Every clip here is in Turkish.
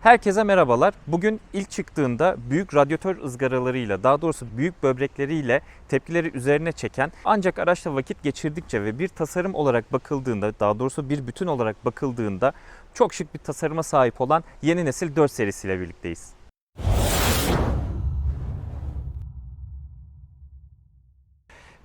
Herkese merhabalar. Bugün ilk çıktığında büyük radyatör ızgaralarıyla, daha doğrusu büyük böbrekleriyle tepkileri üzerine çeken ancak araçla vakit geçirdikçe ve bir tasarım olarak bakıldığında, daha doğrusu bir bütün olarak bakıldığında çok şık bir tasarıma sahip olan yeni nesil 4 serisiyle birlikteyiz.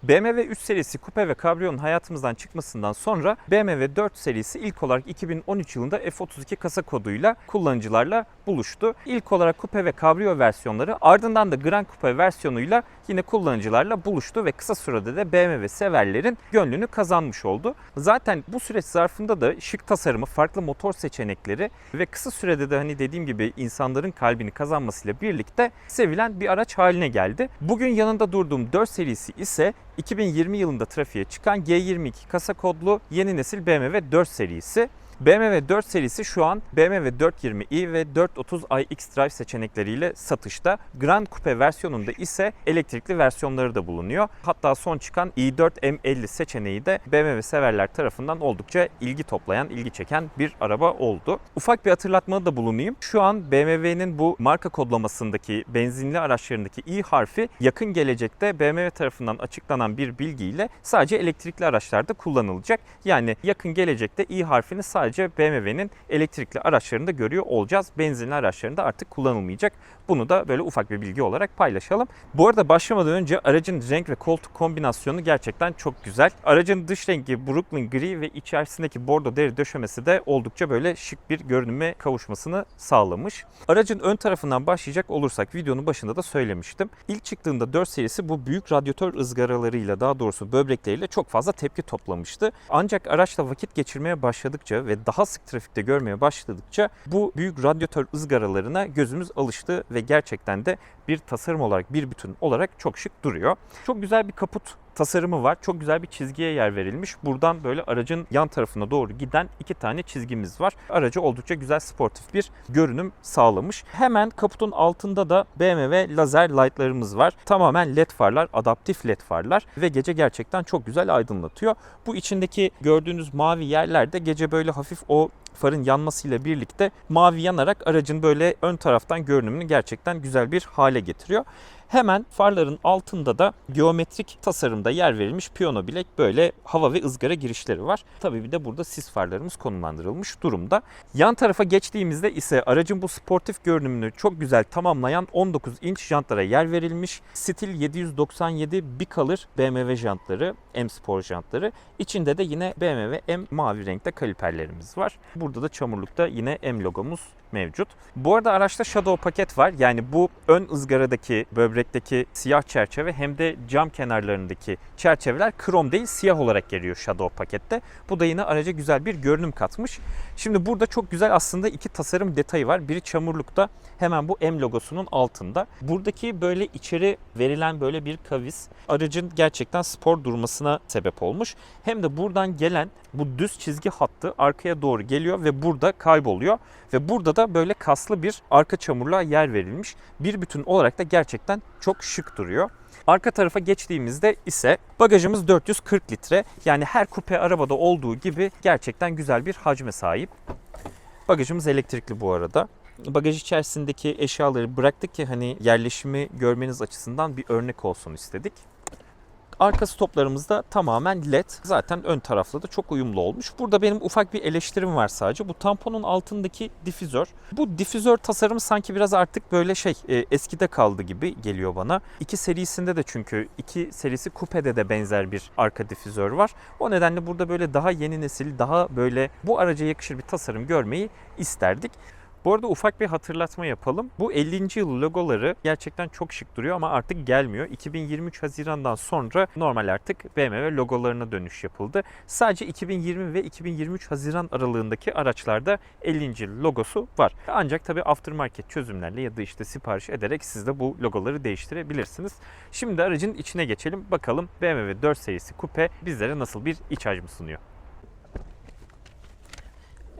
BMW 3 serisi kupe ve kabriyonun hayatımızdan çıkmasından sonra BMW 4 serisi ilk olarak 2013 yılında F32 kasa koduyla kullanıcılarla buluştu. İlk olarak kupe ve kabriyo versiyonları ardından da Grand Coupe versiyonuyla yine kullanıcılarla buluştu ve kısa sürede de BMW severlerin gönlünü kazanmış oldu. Zaten bu süreç zarfında da şık tasarımı, farklı motor seçenekleri ve kısa sürede de hani dediğim gibi insanların kalbini kazanmasıyla birlikte sevilen bir araç haline geldi. Bugün yanında durduğum 4 serisi ise 2020 yılında trafiğe çıkan G22 kasa kodlu yeni nesil BMW 4 serisi. BMW 4 serisi şu an BMW 420i ve 430i Drive seçenekleriyle satışta. Grand Coupe versiyonunda ise elektrikli versiyonları da bulunuyor. Hatta son çıkan i4 M50 seçeneği de BMW severler tarafından oldukça ilgi toplayan, ilgi çeken bir araba oldu. Ufak bir hatırlatmada da bulunayım. Şu an BMW'nin bu marka kodlamasındaki benzinli araçlarındaki i harfi yakın gelecekte BMW tarafından açıklanan bir bilgiyle sadece elektrikli araçlarda kullanılacak. Yani yakın gelecekte i harfini sadece BMW'nin elektrikli araçlarında görüyor olacağız. Benzinli araçlarında artık kullanılmayacak. Bunu da böyle ufak bir bilgi olarak paylaşalım. Bu arada başlamadan önce aracın renk ve koltuk kombinasyonu gerçekten çok güzel. Aracın dış rengi Brooklyn gri ve içerisindeki bordo deri döşemesi de oldukça böyle şık bir görünüme kavuşmasını sağlamış. Aracın ön tarafından başlayacak olursak videonun başında da söylemiştim. İlk çıktığında 4 serisi bu büyük radyatör ızgaralarıyla daha doğrusu böbrekleriyle çok fazla tepki toplamıştı. Ancak araçla vakit geçirmeye başladıkça ve daha sık trafikte görmeye başladıkça bu büyük radyatör ızgaralarına gözümüz alıştı ve gerçekten de bir tasarım olarak bir bütün olarak çok şık duruyor. Çok güzel bir kaput tasarımı var. Çok güzel bir çizgiye yer verilmiş. Buradan böyle aracın yan tarafına doğru giden iki tane çizgimiz var. Aracı oldukça güzel sportif bir görünüm sağlamış. Hemen kaputun altında da BMW lazer lightlarımız var. Tamamen led farlar, adaptif led farlar ve gece gerçekten çok güzel aydınlatıyor. Bu içindeki gördüğünüz mavi yerlerde gece böyle hafif o farın yanmasıyla birlikte mavi yanarak aracın böyle ön taraftan görünümünü gerçekten güzel bir hale getiriyor. Hemen farların altında da geometrik tasarımda yer verilmiş piyano bilek böyle hava ve ızgara girişleri var. Tabii bir de burada sis farlarımız konumlandırılmış durumda. Yan tarafa geçtiğimizde ise aracın bu sportif görünümünü çok güzel tamamlayan 19 inç jantlara yer verilmiş. Stil 797 Bicolor BMW jantları, M Sport jantları. İçinde de yine BMW M mavi renkte kaliperlerimiz var. Burada da çamurlukta yine M logomuz mevcut. Bu arada araçta Shadow paket var. Yani bu ön ızgaradaki, böbrekteki siyah çerçeve hem de cam kenarlarındaki çerçeveler krom değil siyah olarak geliyor Shadow pakette. Bu da yine araca güzel bir görünüm katmış. Şimdi burada çok güzel aslında iki tasarım detayı var. Biri çamurlukta hemen bu M logosunun altında. Buradaki böyle içeri verilen böyle bir kavis aracın gerçekten spor durmasına sebep olmuş. Hem de buradan gelen bu düz çizgi hattı arkaya doğru geliyor ve burada kayboluyor. Ve burada da böyle kaslı bir arka çamurluğa yer verilmiş. Bir bütün olarak da gerçekten çok şık duruyor. Arka tarafa geçtiğimizde ise bagajımız 440 litre. Yani her kupe arabada olduğu gibi gerçekten güzel bir hacme sahip. Bagajımız elektrikli bu arada. Bagaj içerisindeki eşyaları bıraktık ki hani yerleşimi görmeniz açısından bir örnek olsun istedik. Arka stoplarımız da tamamen led. Zaten ön tarafla da çok uyumlu olmuş. Burada benim ufak bir eleştirim var sadece. Bu tamponun altındaki difüzör. Bu difüzör tasarımı sanki biraz artık böyle şey e, eskide kaldı gibi geliyor bana. İki serisinde de çünkü iki serisi kupede de benzer bir arka difüzör var. O nedenle burada böyle daha yeni nesil, daha böyle bu araca yakışır bir tasarım görmeyi isterdik. Bu arada ufak bir hatırlatma yapalım. Bu 50. yıl logoları gerçekten çok şık duruyor ama artık gelmiyor. 2023 Haziran'dan sonra normal artık BMW logolarına dönüş yapıldı. Sadece 2020 ve 2023 Haziran aralığındaki araçlarda 50. yıl logosu var. Ancak tabii aftermarket çözümlerle ya da işte sipariş ederek siz de bu logoları değiştirebilirsiniz. Şimdi aracın içine geçelim. Bakalım BMW 4 serisi kupe bizlere nasıl bir iç hacmi sunuyor.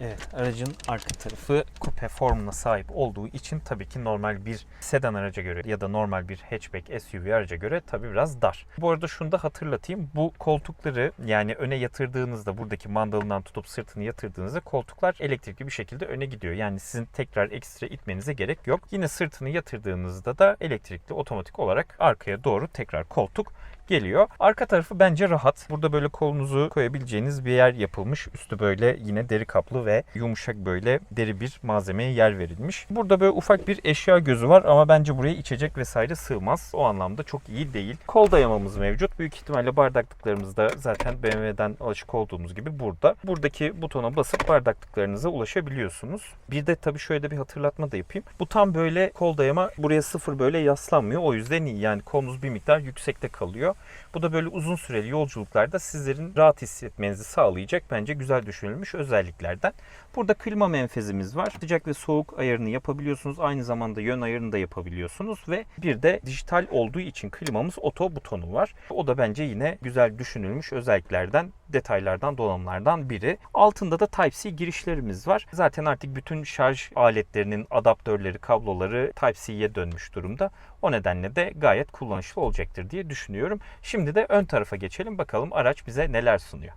Evet, aracın arka tarafı kupe formuna sahip olduğu için tabii ki normal bir sedan araca göre ya da normal bir hatchback SUV araca göre tabii biraz dar. Bu arada şunu da hatırlatayım. Bu koltukları yani öne yatırdığınızda buradaki mandalından tutup sırtını yatırdığınızda koltuklar elektrikli bir şekilde öne gidiyor. Yani sizin tekrar ekstra itmenize gerek yok. Yine sırtını yatırdığınızda da elektrikli otomatik olarak arkaya doğru tekrar koltuk geliyor. Arka tarafı bence rahat. Burada böyle kolunuzu koyabileceğiniz bir yer yapılmış. Üstü böyle yine deri kaplı ve yumuşak böyle deri bir malzemeye yer verilmiş. Burada böyle ufak bir eşya gözü var ama bence buraya içecek vesaire sığmaz. O anlamda çok iyi değil. Kol dayamamız mevcut. Büyük ihtimalle bardaklıklarımız da zaten BMW'den alışık olduğumuz gibi burada. Buradaki butona basıp bardaklıklarınıza ulaşabiliyorsunuz. Bir de tabii şöyle de bir hatırlatma da yapayım. Bu tam böyle kol dayama buraya sıfır böyle yaslanmıyor. O yüzden iyi. Yani kolunuz bir miktar yüksekte kalıyor. Bu da böyle uzun süreli yolculuklarda sizlerin rahat hissetmenizi sağlayacak bence güzel düşünülmüş özelliklerden. Burada klima menfezimiz var. Sıcak ve soğuk ayarını yapabiliyorsunuz. Aynı zamanda yön ayarını da yapabiliyorsunuz ve bir de dijital olduğu için klimamız oto butonu var. O da bence yine güzel düşünülmüş özelliklerden, detaylardan, donanımlardan biri. Altında da Type-C girişlerimiz var. Zaten artık bütün şarj aletlerinin adaptörleri, kabloları Type-C'ye dönmüş durumda. O nedenle de gayet kullanışlı olacaktır diye düşünüyorum. Şimdi de ön tarafa geçelim bakalım araç bize neler sunuyor.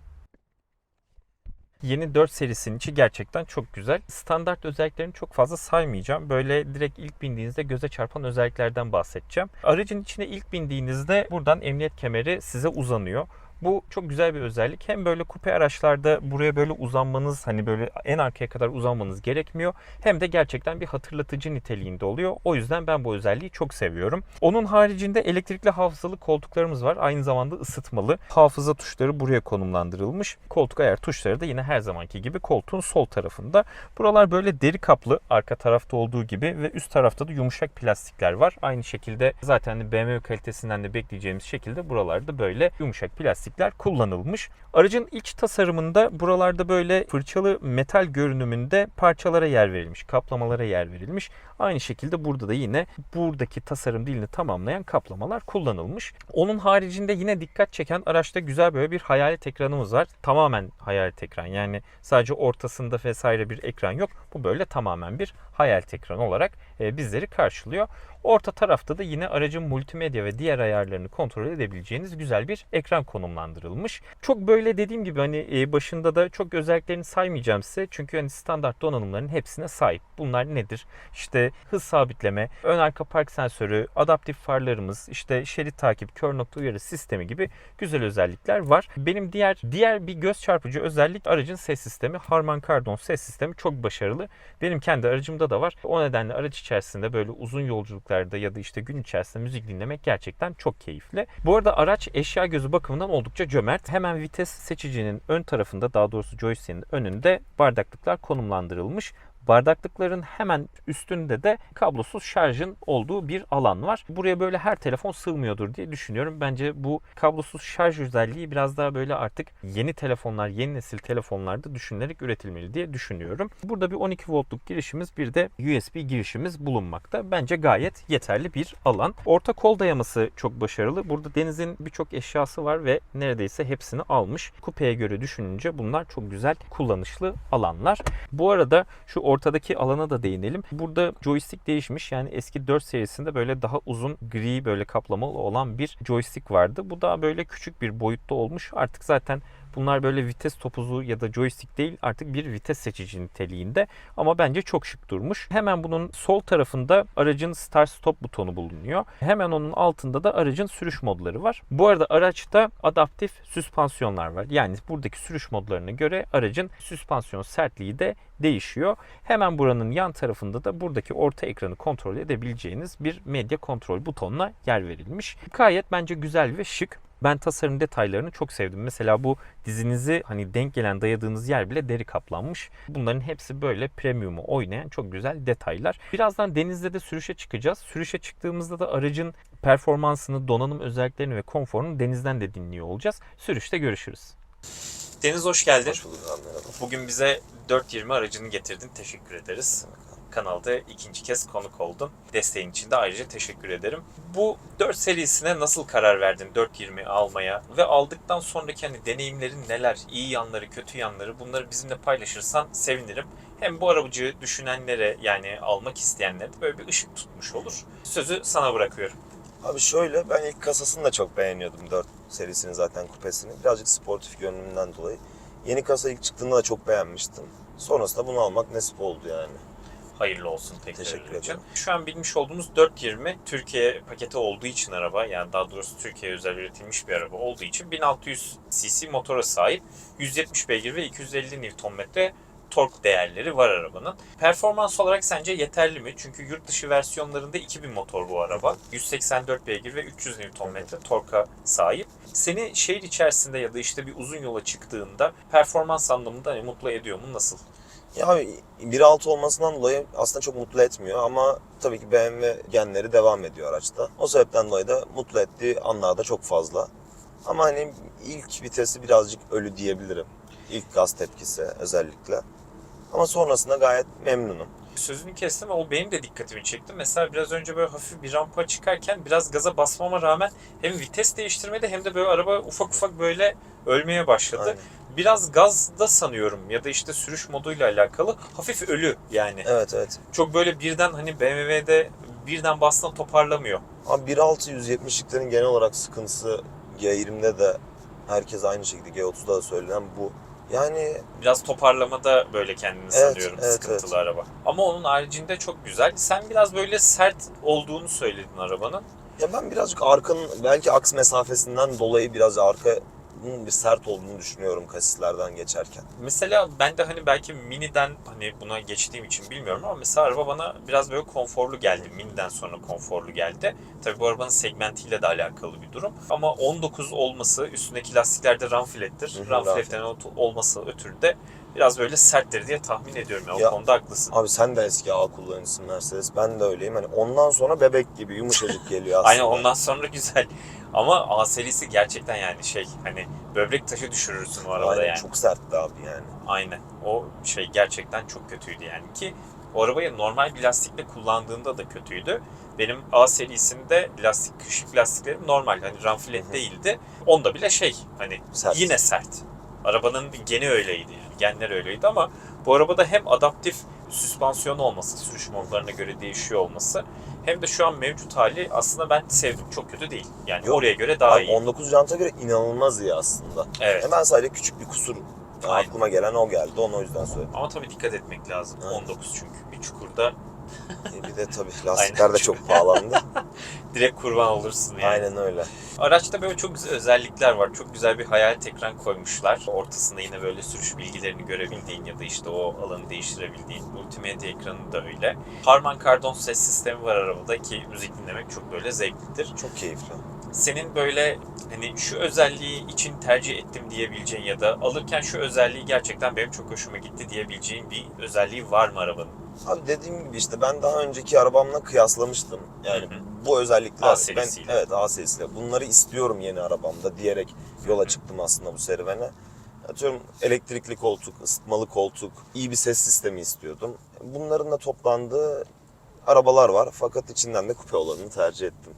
Yeni 4 serisinin içi gerçekten çok güzel. Standart özelliklerini çok fazla saymayacağım. Böyle direkt ilk bindiğinizde göze çarpan özelliklerden bahsedeceğim. Aracın içine ilk bindiğinizde buradan emniyet kemeri size uzanıyor. Bu çok güzel bir özellik. Hem böyle kupe araçlarda buraya böyle uzanmanız hani böyle en arkaya kadar uzanmanız gerekmiyor. Hem de gerçekten bir hatırlatıcı niteliğinde oluyor. O yüzden ben bu özelliği çok seviyorum. Onun haricinde elektrikli hafızalı koltuklarımız var. Aynı zamanda ısıtmalı. Hafıza tuşları buraya konumlandırılmış. Koltuk ayar tuşları da yine her zamanki gibi koltuğun sol tarafında. Buralar böyle deri kaplı arka tarafta olduğu gibi ve üst tarafta da yumuşak plastikler var. Aynı şekilde zaten BMW kalitesinden de bekleyeceğimiz şekilde buralarda böyle yumuşak plastik plastikler kullanılmış. Aracın iç tasarımında buralarda böyle fırçalı metal görünümünde parçalara yer verilmiş, kaplamalara yer verilmiş. Aynı şekilde burada da yine buradaki tasarım dilini tamamlayan kaplamalar kullanılmış. Onun haricinde yine dikkat çeken araçta güzel böyle bir hayalet ekranımız var. Tamamen hayalet ekran yani sadece ortasında vesaire bir ekran yok. Bu böyle tamamen bir hayalet ekran olarak bizleri karşılıyor. Orta tarafta da yine aracın multimedya ve diğer ayarlarını kontrol edebileceğiniz güzel bir ekran konumlandırılmış. Çok böyle dediğim gibi hani başında da çok özelliklerini saymayacağım size. Çünkü hani standart donanımların hepsine sahip. Bunlar nedir? İşte hız sabitleme, ön arka park sensörü, adaptif farlarımız, işte şerit takip, kör nokta uyarı sistemi gibi güzel özellikler var. Benim diğer diğer bir göz çarpıcı özellik aracın ses sistemi. Harman Kardon ses sistemi çok başarılı. Benim kendi aracımda da var. O nedenle araç içerisinde böyle uzun yolculuklar yolculuklarda ya da işte gün içerisinde müzik dinlemek gerçekten çok keyifli. Bu arada araç eşya gözü bakımından oldukça cömert. Hemen vites seçicinin ön tarafında daha doğrusu joystick'in önünde bardaklıklar konumlandırılmış. Bardaklıkların hemen üstünde de kablosuz şarjın olduğu bir alan var. Buraya böyle her telefon sığmıyordur diye düşünüyorum. Bence bu kablosuz şarj özelliği biraz daha böyle artık yeni telefonlar, yeni nesil telefonlarda düşünülerek üretilmeli diye düşünüyorum. Burada bir 12 voltluk girişimiz bir de USB girişimiz bulunmakta. Bence gayet yeterli bir alan. Orta kol dayaması çok başarılı. Burada Deniz'in birçok eşyası var ve neredeyse hepsini almış. Kupeye göre düşününce bunlar çok güzel kullanışlı alanlar. Bu arada şu ortadaki alana da değinelim. Burada joystick değişmiş. Yani eski 4 serisinde böyle daha uzun gri böyle kaplamalı olan bir joystick vardı. Bu daha böyle küçük bir boyutta olmuş. Artık zaten Bunlar böyle vites topuzu ya da joystick değil artık bir vites seçici niteliğinde ama bence çok şık durmuş. Hemen bunun sol tarafında aracın start stop butonu bulunuyor. Hemen onun altında da aracın sürüş modları var. Bu arada araçta adaptif süspansiyonlar var. Yani buradaki sürüş modlarına göre aracın süspansiyon sertliği de değişiyor. Hemen buranın yan tarafında da buradaki orta ekranı kontrol edebileceğiniz bir medya kontrol butonuna yer verilmiş. Gayet bence güzel ve şık. Ben tasarım detaylarını çok sevdim. Mesela bu dizinizi hani denk gelen dayadığınız yer bile deri kaplanmış. Bunların hepsi böyle premium'u oynayan çok güzel detaylar. Birazdan denizde de sürüşe çıkacağız. Sürüşe çıktığımızda da aracın performansını, donanım özelliklerini ve konforunu denizden de dinliyor olacağız. Sürüşte görüşürüz. Deniz hoş geldin. Hoş bulduk. Bugün bize 420 aracını getirdin. Teşekkür ederiz. Kanalda ikinci kez konuk oldun. Desteğin için de ayrıca teşekkür ederim. Bu 4 serisine nasıl karar verdin 420 almaya ve aldıktan sonraki hani deneyimlerin neler, iyi yanları, kötü yanları bunları bizimle paylaşırsan sevinirim. Hem bu arabacı düşünenlere yani almak isteyenlere de böyle bir ışık tutmuş olur. Sözü sana bırakıyorum. Abi şöyle ben ilk kasasını da çok beğeniyordum 4 serisini zaten kupesini. Birazcık sportif görünümünden dolayı. Yeni kasa ilk çıktığında da çok beğenmiştim. Sonrasında bunu almak nasip oldu yani. Hayırlı olsun tekrar Teşekkür için. ederim. Şu an bilmiş olduğumuz 420 Türkiye paketi olduğu için araba yani daha doğrusu Türkiye özel üretilmiş bir araba olduğu için 1600 cc motora sahip 170 beygir ve 250 Nm tork değerleri var arabanın. Performans olarak sence yeterli mi? Çünkü yurt dışı versiyonlarında 2000 motor bu araba. 184 beygir ve 300 Nm torka sahip. Seni şehir içerisinde ya da işte bir uzun yola çıktığında performans anlamında hani mutlu ediyor mu? Nasıl? Ya abi 1.6 olmasından dolayı aslında çok mutlu etmiyor ama tabii ki BMW genleri devam ediyor araçta. O sebepten dolayı da mutlu ettiği anlar da çok fazla. Ama hani ilk vitesi birazcık ölü diyebilirim. İlk gaz tepkisi özellikle. Ama sonrasında gayet memnunum. Sözünü kestim o benim de dikkatimi çekti. Mesela biraz önce böyle hafif bir rampa çıkarken biraz gaza basmama rağmen hem vites değiştirmedi hem de böyle araba ufak ufak böyle ölmeye başladı. Aynen. Biraz gazda sanıyorum ya da işte sürüş moduyla alakalı hafif ölü yani. Evet evet. Çok böyle birden hani BMW'de birden bastığında toparlamıyor. Abi 1.6 170'liklerin genel olarak sıkıntısı G20'de de herkes aynı şekilde G30'da da söylenen bu. Yani Biraz toparlamada böyle kendini Evet, sanıyorum evet, sıkıntılı evet. araba. Ama onun haricinde çok güzel. Sen biraz böyle sert olduğunu söyledin arabanın. ya ben birazcık arkanın belki aks mesafesinden dolayı biraz arkanın bir sert olduğunu düşünüyorum kasislerden geçerken. Mesela ben de hani belki Mini'den hani buna geçtiğim için bilmiyorum ama mesela araba bana biraz böyle konforlu geldi. Mini'den sonra konforlu geldi. Tabii bu arabanın segmentiyle de alakalı bir durum. Ama 19 olması üstündeki lastiklerde ramfilettir. Ramfiletten olması ötürü de biraz böyle serttir diye tahmin ediyorum. Ya, Ya, o konuda haklısın. Abi sen de eski A kullanıcısın Mercedes. Ben de öyleyim. Hani ondan sonra bebek gibi yumuşacık geliyor aslında. Aynen ondan sonra güzel. Ama A serisi gerçekten yani şey hani böbrek taşı düşürürsün o arabada Aynen, yani. Çok sertti abi yani. Aynen. O şey gerçekten çok kötüydü yani ki o arabayı normal bir lastikle kullandığında da kötüydü. Benim A serisinde lastik kışık lastiklerim normal hani ramfilet değildi. Onda bile şey hani Sert. yine sert. Arabanın geni öyleydi yani. Genler öyleydi ama bu arabada hem adaptif süspansiyon olması, sürüş modlarına göre değişiyor olması hem de şu an mevcut hali aslında ben sevdim. Çok kötü değil. Yani Yok. oraya göre daha Abi iyi. 19 janta göre inanılmaz iyi aslında. Evet. Hemen sadece küçük bir kusur Aynen. aklıma gelen o geldi. Onu o yüzden söyledim. Ama tabii dikkat etmek lazım. Aynen. 19 çünkü. Bir çukurda E bir de tabii lastikler de çok pahalandı. direkt kurban olursun yani. Aynen öyle. Araçta böyle çok güzel özellikler var. Çok güzel bir hayalet ekran koymuşlar. Ortasında yine böyle sürüş bilgilerini görebildiğin ya da işte o alanı değiştirebildiğin multimedya ekranı da öyle. Harman Kardon ses sistemi var arabada ki müzik dinlemek çok böyle zevklidir. Çok keyifli. Senin böyle hani şu özelliği için tercih ettim diyebileceğin ya da alırken şu özelliği gerçekten benim çok hoşuma gitti diyebileceğin bir özelliği var mı arabanın? Abi dediğim gibi işte ben daha önceki arabamla kıyaslamıştım. Yani Hı hı. bu özellikler A ben evet A serisiyle bunları istiyorum yeni arabamda diyerek yola çıktım aslında bu serüvene. Atıyorum elektrikli koltuk, ısıtmalı koltuk, iyi bir ses sistemi istiyordum. Bunların da toplandığı arabalar var fakat içinden de kupe olanını tercih ettim.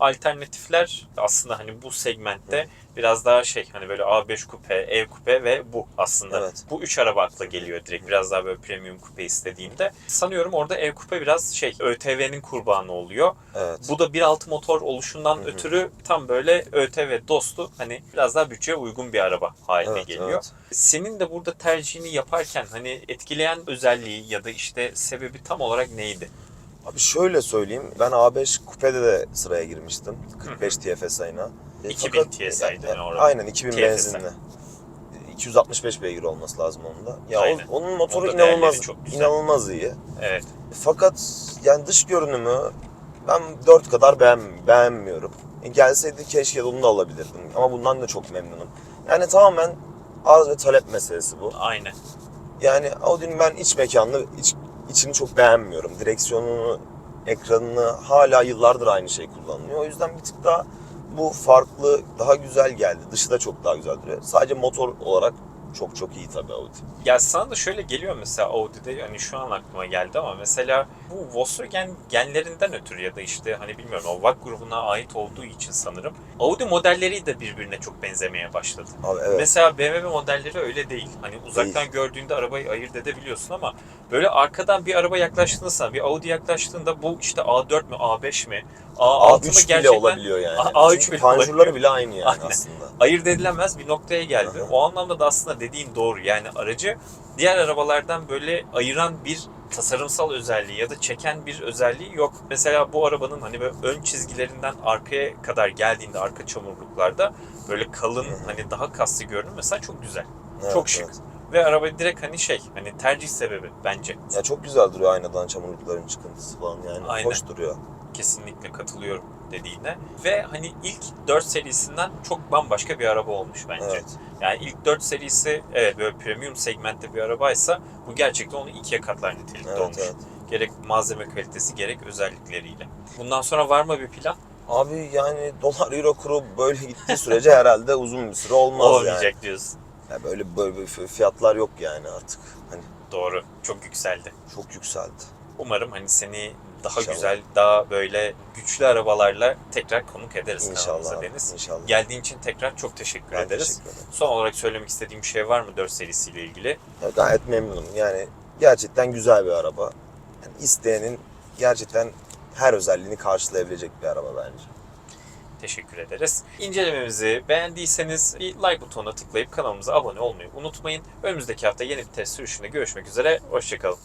Alternatifler aslında hani bu segmentte biraz daha şey hani böyle A5 kupe, ev kupe ve bu aslında. Evet. Bu üç araba akla geliyor direkt biraz daha böyle premium kupe istediğinde. Sanıyorum orada ev kupe biraz şey ÖTV'nin kurbanı oluyor. Evet. Bu da 1.6 motor oluşundan hı. ötürü tam böyle ÖTV dostu hani biraz daha bütçeye uygun bir araba haline Evet, geliyor. evet. Senin de burada tercihini yaparken hani etkileyen özelliği ya da işte sebebi tam olarak neydi? Abi şöyle söyleyeyim. Ben A5 kupede de sıraya girmiştim. 45 TFSI'na. E, 2000 fakat- TSI'ydi e, yani orada. Aynen 2000 TFSI. benzinli. 265 beygir olması lazım onda. Ya o- Aynen. onun motoru Onda inanılmaz çok güzel. inanılmaz iyi. Evet. Fakat yani dış görünümü ben 4 kadar beğen, beğenmiyorum. E, gelseydi keşke onu da alabilirdim. Ama bundan da çok memnunum. Yani tamamen arz ve talep meselesi bu. Aynen. Yani Audi'nin ben iç mekanını, iç, içini çok beğenmiyorum. Direksiyonunu, ekranını hala yıllardır aynı şey kullanılıyor. O yüzden bir tık daha bu farklı, daha güzel geldi. Dışı da çok daha güzel duruyor. Sadece motor olarak çok çok iyi tabii Audi. Ya sana da şöyle geliyor mesela Audi'de hani şu an aklıma geldi ama mesela bu Volkswagen genlerinden ötürü ya da işte hani bilmiyorum o VAG grubuna ait olduğu için sanırım Audi modelleri de birbirine çok benzemeye başladı. Abi evet. Mesela BMW modelleri öyle değil. Hani uzaktan gördüğünde arabayı ayırt edebiliyorsun ama böyle arkadan bir araba yaklaştığında sana bir Audi yaklaştığında bu işte A4 mü A5 mi A6 mı A3 bile gerçekten olabiliyor yani. A- A3 Çünkü bile panjurları olabiliyor. bile aynı yani Aynen. aslında. ayırt edilemez bir noktaya geldi. Hı hı. O anlamda da aslında dediğin doğru. Yani aracı diğer arabalardan böyle ayıran bir tasarımsal özelliği ya da çeken bir özelliği yok. Mesela bu arabanın hani böyle ön çizgilerinden arkaya kadar geldiğinde arka çamurluklarda böyle kalın Hı hı. hani daha kaslı görünüm mesela çok güzel. Evet, çok şık. evet. Ve araba direkt hani şey hani tercih sebebi bence. Ya çok güzel duruyor aynadan çamurlukların çıkıntısı falan yani. Aynen. Hoş duruyor. Kesinlikle katılıyorum dediğine. Ve hani ilk 4 serisinden çok bambaşka bir araba olmuş bence. Evet. Yani ilk 4 serisi evet böyle premium segmentte bir arabaysa bu gerçekten onu ikiye katlar nitelikte Evet, olmuş. evet. Gerek malzeme kalitesi gerek özellikleriyle. Bundan sonra var mı bir plan? Abi yani dolar euro kuru böyle gittiği sürece herhalde uzun bir süre olmaz Olmayacak yani. diyorsun. Ya böyle böyle bir fiyatlar yok yani artık. Hani Doğru. Çok yükseldi. çok yükseldi. Umarım hani seni daha İnşallah. güzel, daha böyle güçlü arabalarla tekrar konuk ederiz kanalımıza İnşallah. Deniz. İnşallah. Geldiğin için tekrar çok teşekkür Ben ederiz. teşekkür ederim. Son olarak söylemek istediğim bir şey var mı 4 serisiyle ilgili? Ya gayet memnunum. Yani gerçekten güzel bir araba. Yani isteyenin gerçekten her özelliğini karşılayabilecek bir araba bence. Teşekkür ederiz. İncelememizi beğendiyseniz bir like butonuna tıklayıp kanalımıza abone olmayı unutmayın. Önümüzdeki hafta yeni bir test sürüşünde görüşmek üzere. Hoşçakalın.